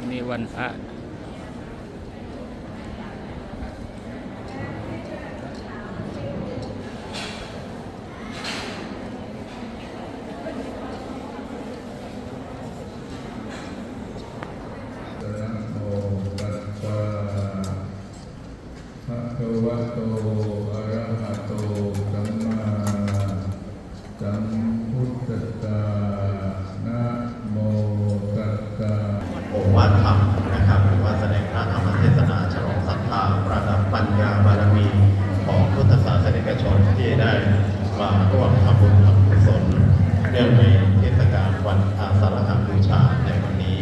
วันนี้วันพระโมตัสสะภะคะวะโต โอวาทธรรมนะครับหรือว่าแสดงพระธรรมเทศนาฉลองศรัทธาประดับปัญญาบารมีของพุทธศาสนิกชนที่ได้มาร่วมทำบุญทำกุศลเนื่องในเทศกาลวันอาสาฬหบูชาในวันนี้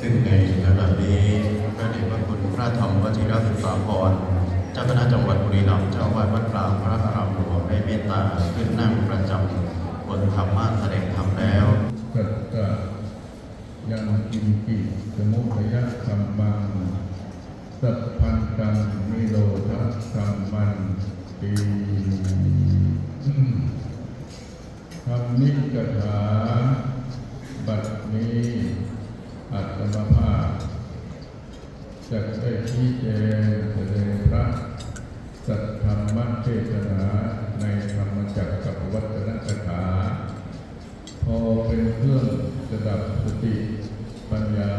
ซึ่งในขณะนี้พระเดชพระคุณพระธรรมวชิรศึกษาพรเจ้าคณะจังหวัดบุรีรัมย์เจ้าวาดวัดกลางพระอารามหลวงได้เมตตาขึ้นนั่งประจำบนธรรมะแสดงธรรมแล้วสัตตะยังกินกิสมุทยสัมมังสัพพันตังนิโรธสัมมันติธรรมิกถาบัดนี้ อัตมภาพจะได้ชี้แจงแสดงพระสัทธรรมเทศนาในธรรมจักรกับวัฒนกถาพอเป็นเครื่องระดับสติปัญญา